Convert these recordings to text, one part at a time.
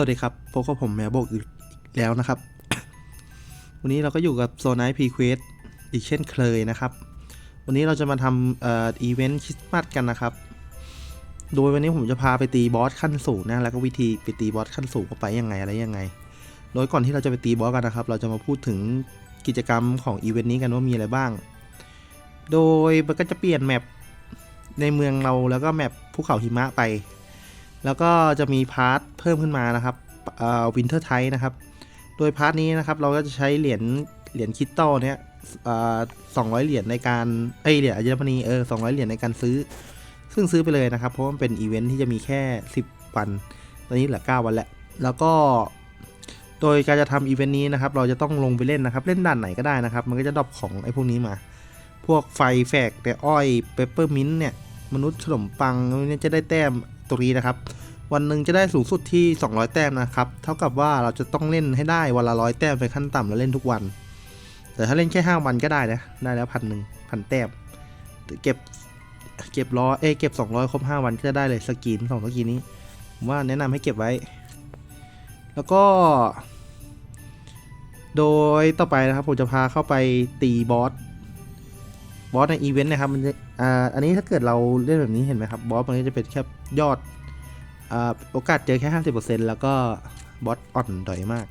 สวัสดีครับพบกับผมแมวโบกอีกแล้วนะครับ วันนี้เราก็อยู่กับโซนไอพีเควสอีกเช่นเคยนะครับ วันนี้เราจะมาทำเอ่ออีเวนต์คริสต์มาสกันนะครับ โดยวันนี้ผมจะพาไปตีบอสขั้นสูงนะ แล้วก็วิธีไปตีบอสขั้นสูงก็ไปยังไงอะไรยังไง โดยก่อนที่เราจะไปตีบอสกันนะครับ เราจะมาพูดถึงกิจกรรมของอีเวนต์นี้กันว่ามีอะไรบ้าง โดยมันก็จะเปลี่ยนแมปในเมืองเราแล้วก็แมปภูเขาหิมะไป แล้วก็จะมีพาร์ทเพิ่มขึ้นมานะครับวินเทอร์ไทนะครับ โดยพาร์ทนี้นะครับเราก็จะใช้เหรียญเหรียญคริสตัลเนี้ยสองร้อยเหรียญในการเอ้ยเหรียญอัญมณีเออสองร้อยเหรียญในการซื้อ ซึ่งซื้อไปเลยนะครับ เพราะมันเป็นอีเวนท์ที่จะมีแค่ 10 วัน ตอนนี้เหลือ 9 วันแล้ว แล้วก็ โดยการจะทำอีเวนต์นี้นะครับ เราจะต้องลงไปเล่นนะครับ เล่นด่านไหนก็ได้นะครับ มันก็จะดรอปของไอ้พวกนี้มา พวกไฟแฝกแต่อ้อยเปปเปอร์มินต์เนี่ย มนุษย์ขนมปังเนี่ยจะได้แต้ม ตรงนี้นะครับ วันหนึ่งจะได้สูงสุดที่ 200 แต้มนะครับ เท่ากับว่าเราจะต้องเล่นให้ได้วันละร้อยแต้มเป็นขั้นต่ำแล้วเล่นทุกวัน แต่ถ้าเล่นแค่ 5 วันก็ได้นะ ได้แล้วพันหนึ่งพันแต้ม เก็บเก็บร้อยเอเก็บ 200 ครบ 5 วันก็จะได้เลยสกินสองสกินนี้ผมว่าแนะนำให้เก็บไว้ แล้วก็ โดยต่อไปนะครับผมจะพาเข้าไปตีบอส บอสในอีเวนต์นะครับมันจะอ่าอันนี้ถ้าเกิดเราเล่นแบบนี้เห็นไหมครับบอสมันก็จะเป็นแค่ยอดอ่าโอกาสเจอแค่50%แล้วก็บอสอ่อนดอยมาก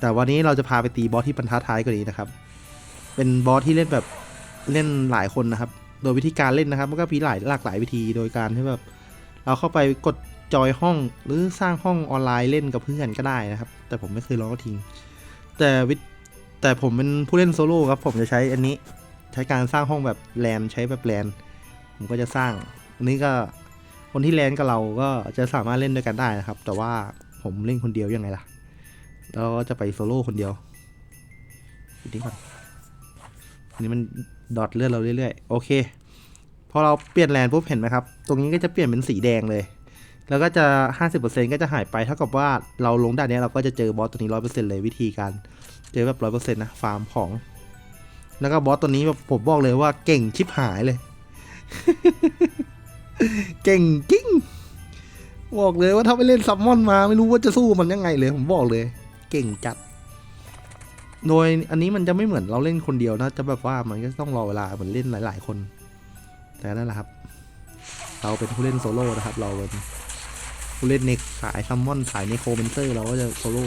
แต่วันนี้เราจะพาไปตีบอสที่บรรทัดท้ายกว่านี้นะครับ เป็นบอสที่เล่นแบบเล่นหลายคนนะครับ โดยวิธีการเล่นนะครับ มันก็มีหลายหลากหลายวิธีโดยการที่แบบเราเข้าไปกดจอยห้องหรือสร้างห้องออนไลน์เล่นกับเพื่อนก็ได้นะครับ แต่ผมไม่เคยลองก็ทิ้งแต่วิแต่ผมเป็นผู้เล่นโซโล่ครับผมจะใช้อันนี้ ใช้การสร้างห้องแบบแลนใช้แบบแลนผมก็จะสร้างอันนี้ก็คนที่แลนกับเราก็จะสามารถเล่นด้วยกันได้นะครับ แต่ว่าผมเล่นคนเดียวยังไงล่ะ แล้วก็จะไปโซโล่คนเดียวดูนี่ก่อนอันนี้มันดอทเลื่อนเราเรื่อยๆ โอเค พอเราเปลี่ยนแลนปุ๊บเห็นไหมครับ ตรงนี้ก็จะเปลี่ยนเป็นสีแดงเลย แล้วก็จะ 50%ก็จะหายไป เท่ากับว่าเราลงด่านนี้เราก็จะเจอบอสตัวนี้ 100%เลยวิธีการ เจอแบบ 100%นะ ฟาร์มของ แล้วก็บอสตัวนี้ผมบอกเลยว่าเก่งชิบหายเลย เก่งจริงบอกเลยว่าถ้าไปเล่นซัมมอนมาไม่รู้ว่าจะสู้มันยังไงเลย ผมบอกเลย เก่งจัด โดยอันนี้มันจะไม่เหมือนเราเล่นคนเดียวนะ จะแบบว่ามันก็ต้องรอเวลาเหมือนเล่นหลาย ๆ คน แต่นั่นแหละครับ เราเป็นผู้เล่นโซโล่นะครับ เราเป็นผู้เล่นในสายซัมมอนสายในโคเมนเตอร์เราก็จะโซโล่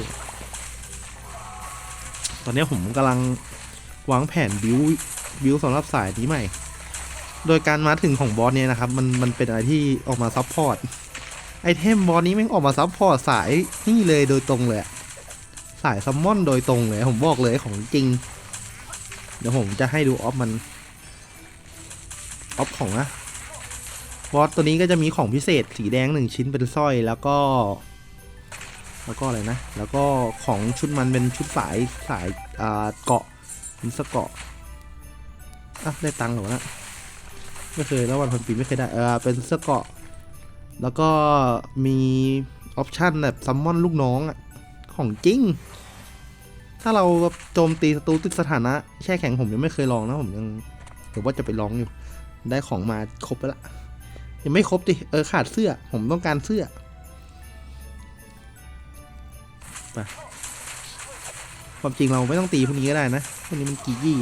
ตอนนี้ผมกำลัง วางแผนบิวบิวสำหรับสายนี้ใหม่ โดยการมาถึงของบอสเนี่ยนะครับ มันมันเป็นอะไรที่ออกมาซับพอร์ตไอเทมบอสนี้แม่งออกมาซับพอร์ตสายนี่เลยโดยตรงเลยสายซัมมอนโดยตรงเลย ผมบอกเลยของจริง เดี๋ยวผมจะให้ดูออฟมันออฟของนะบอสตัวนี้ก็จะมีของพิเศษสีแดงหนึ่งชิ้นเป็นสร้อยแล้วก็ แล้วก็อะไรนะ แล้วก็ของชุดมันเป็นชุดสายสายเกาะ เป็นสเกาะอะได้ตังค์เหรอวะนะไม่เคยแล้ววันพันปีไม่เคยได้เออเป็นเสื้อเกาะ แล้วก็มีออปชันแบบซัมมอนลูกน้องอะของจริง ถ้าเราโจมตีศัตรูติดสถานะ แช่แข็งผมยังไม่เคยลองนะผมยังหรือว่าจะไปลองอยู่ ได้ของมาครบไปละยังไม่ครบดิเออขาดเสื้อผมต้องการเสื้อไป ความจริงเราไม่ต้องตีพวกนี้ก็ได้นะพวกนี้มันกียี่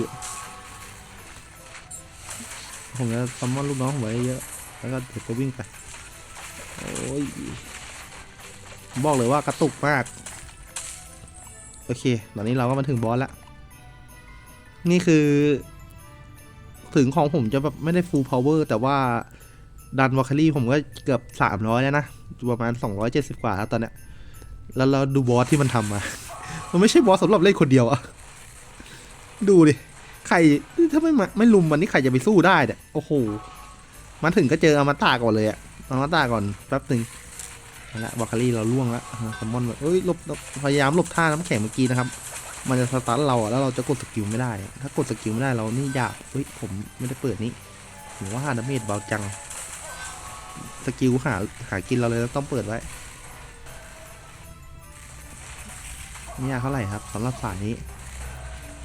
ผมจะซัมมอนลูกน้องไว้เยอะ แล้วก็เดี๋ยวก็วิ่งไป โอ้ย บอกเลยว่ากระตุกมาก โอเค ตอนนี้เราก็มาถึงบอสล้วนี่คือ ถึงของผมจะแบบไม่ได้ full power แต่ว่าดันวอลคารี่ผมก็เกือบสามร้อยแล้วนะ ประมาณสองร้อยเจ็ดสิบกว่าแล้วตอนเนี้ย แล้วเราดูบอสที่มันทำมา มันไม่ใช่บอสสำหรับเล่นคนเดียวอะดูดิ ใครถ้าไม่มาไม่ลุมมันนี่ใครจะไปสู้ได้เนี่ย โอ้โห มาถึงก็เจออมตะก่อนเลยอะอมตะก่อนแป๊บหนึ่งเอาละวอคารี่เราล่วงแล้วซัมมอนแบบเอ้ยหลบพยายามหลบท่าน้ำแข็งเมื่อกี้นะครับ มันจะสตาร์ทเราอะแล้วเราจะกดสกิลไม่ได้ ถ้ากดสกิลไม่ได้เรานี่ยากเฮ้ยผมไม่ได้เปิดนี่ผมว่าดาเมจเบาจัง สกิลหาหากินเราเลยต้องเปิดไว้ ไม่ยากเท่าไหร่ครับสำหรับสายนี้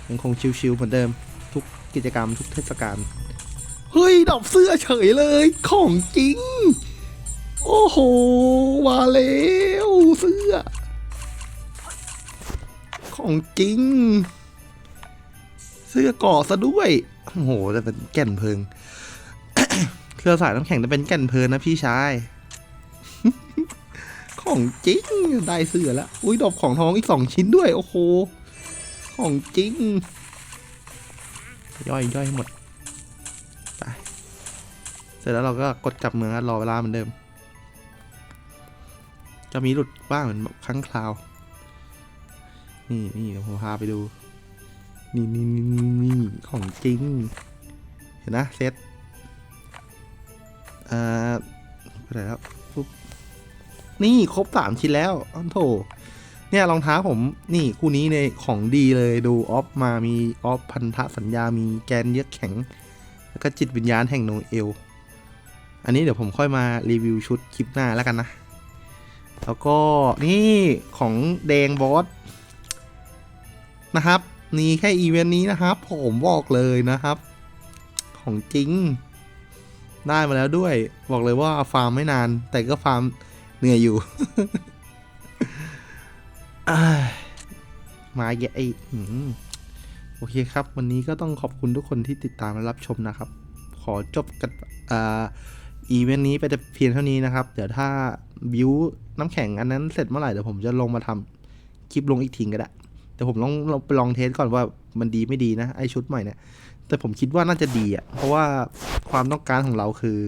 ยังคงชิวๆเหมือนเดิม ทุกกิจกรรมทุกเทศกาลเฮ้ยดอกเสื้อเฉยเลยของจริง โอ้โหมาแล้วเสื้อ ของจริง เสื้อกาะซะด้วยโอ้โหจะเป็นแก่นเพลิง เครือสายน้ำแข็งจะเป็นแก่นเพลิงนะพี่ชาย ของจริงได้เสือแล้วอุ้ยดอกของทองอีกสองชิ้นด้วย โอ้โห ของจริง ย่อยย่อยหมด ไป เสร็จแล้วเราก็กดกลับเมืองรอเวลาเหมือนเดิม จะมีหลุดบ้างเหมือนครั้งคราว นี่นี่ผมพาไปดู นี่นี่นี่นี่ของจริง เห็นนะเซตอ่าไปไหนแล้ว นี่ครบสามชิ้นแล้วอ้าวโถเนี่ยรองเท้าผมนี่คู่นี้ในของดีเลยดูออฟมามีออฟพันธสัญญามีแกนเยือกแข็ง แล้วก็จิตวิญญาณแห่งโนเอล อันนี้เดี๋ยวผมค่อยมารีวิวชุดคลิปหน้าแล้วกันนะ แล้วก็นี่ของแดงบอสนะครับนี่แค่อีเวนต์นี้นะครับผมบอกเลยนะครับ ของจริง ได้มาแล้วด้วย บอกเลยว่าฟาร์มไม่นาน แต่ก็ฟาร์ม เหนื่อยอยู่มาแย่ไอโอเคครับ วันนี้ก็ต้องขอบคุณทุกคนที่ติดตามและรับชมนะครับ ขอจบกันอ่าอีเวนต์นี้ไปแต่เพียงเท่านี้นะครับ เดี๋ยวถ้าบิวน้ำแข็งอันนั้นเสร็จเมื่อไหร่เดี๋ยวผมจะลงมาทำคลิปลงอีกทีก็ได้แต่ผมลองลองไปลองเทสก่อนว่ามันดีไม่ดีนะไอชุดใหม่เนี่ยแต่ผมคิดว่าน่าจะดีอะเพราะว่าความต้องการของเราคือ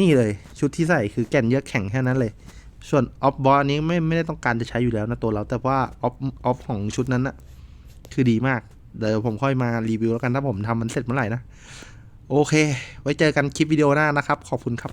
นี่เลยชุดที่ใส่คือแก่นเยอะแข็งแค่นั้นเลย ส่วนออฟบอลนี้ไม่ไม่ได้ต้องการจะใช้อยู่แล้วนะตัวเรา แต่ว่าออฟออฟของชุดนั้นนะคือดีมาก เดี๋ยวผมค่อยมารีวิวแล้วกันถ้าผมทำมันเสร็จเมื่อไหร่นะ โอเค ไว้เจอกันคลิปวิดีโอหน้านะครับ ขอบคุณครับ